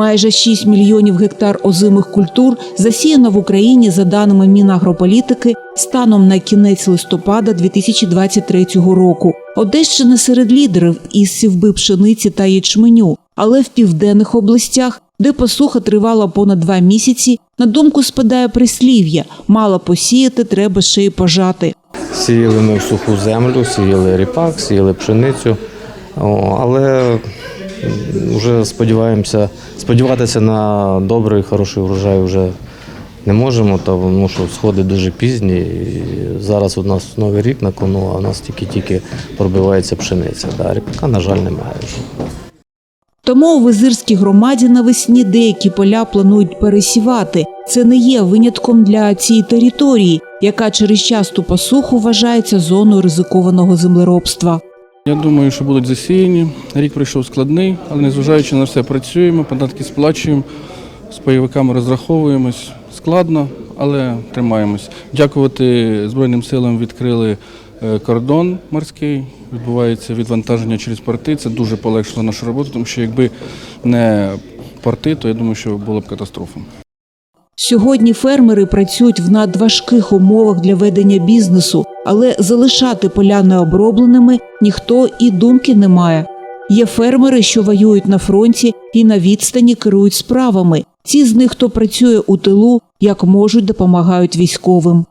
Майже 6 мільйонів гектар озимих культур засіяно в Україні за даними Мінагрополітики станом на кінець листопада 2023 року. Одещина серед лідерів із сівби пшениці та ячменю, але в південних областях, де посуха тривала понад два місяці, на думку спадає прислів'я мало посіяти, треба ще й пожати. Сіяли ми в суху землю, сіяли ріпак, сіяли пшеницю. Але вже сподіваємося, сподіватися на добрий, хороший врожай вже не можемо, тому що сходи дуже пізні. І зараз у нас новий рік на кону, а у нас тільки-тільки пробивається пшениця. Да, ріпака, на жаль, немає вже. Тому у Визирській громаді навесні деякі поля планують пересівати. Це не є винятком для цієї території, яка через часту посуху вважається зоною ризикованого землеробства. Я думаю, що будуть засіяні. Рік пройшов складний, але незважаючи на все, працюємо, податки сплачуємо, з пайовиками розраховуємось. Складно, але тримаємось. Дякувати Збройним силам відкрили е, кордон морський. Відбувається відвантаження через порти. Це дуже полегшило нашу роботу, тому що якби не порти, то я думаю, що було б катастрофа. Сьогодні фермери працюють в надважких умовах для ведення бізнесу, але залишати поля необробленими ніхто і думки не має. Є фермери, що воюють на фронті і на відстані керують справами. Ті з них, хто працює у тилу, як можуть, допомагають військовим.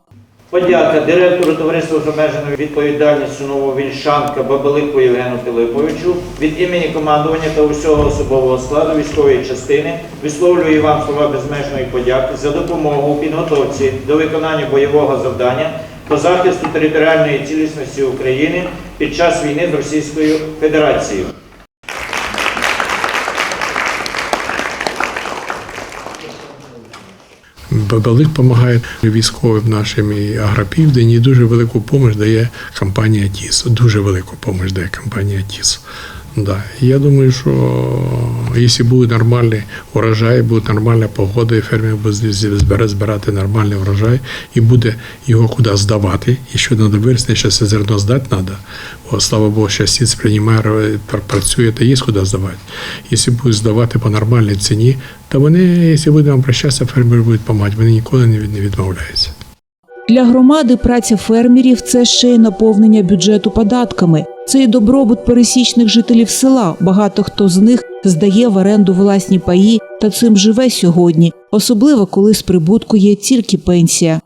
Подяка директору товариства з обмеженою відповідальністю Нововільшанка Бабалику Євгену Пилиповичу від імені командування та усього особового складу військової частини висловлюю вам слова безмежної подяки за допомогу у підготовці до виконання бойового завдання по захисту територіальної цілісності України під час війни з Російською Федерацією. Бабалик допомагає військовим нашим і Агропівдень, дуже велику допомогу дає компанія ТІС. Дуже велику допомогу дає компанія ТІС. Да. Я думаю, що якщо буде нормальний урожай, буде нормальна погода, і фермер буде збирати, нормальний врожай і буде його куди здавати. І що треба вирісти, зараз це зерно здати треба. О, слава Богу, що сіц приймає, пр- працює, то є куди здавати. Якщо будуть здавати по нормальній ціні, то вони, якщо будемо обращатися, фермери будуть допомагати, вони ніколи не відмовляються. Для громади праця фермерів це ще й наповнення бюджету податками. Це і добробут пересічних жителів села. Багато хто з них здає в оренду власні паї та цим живе сьогодні, особливо коли з прибутку є тільки пенсія.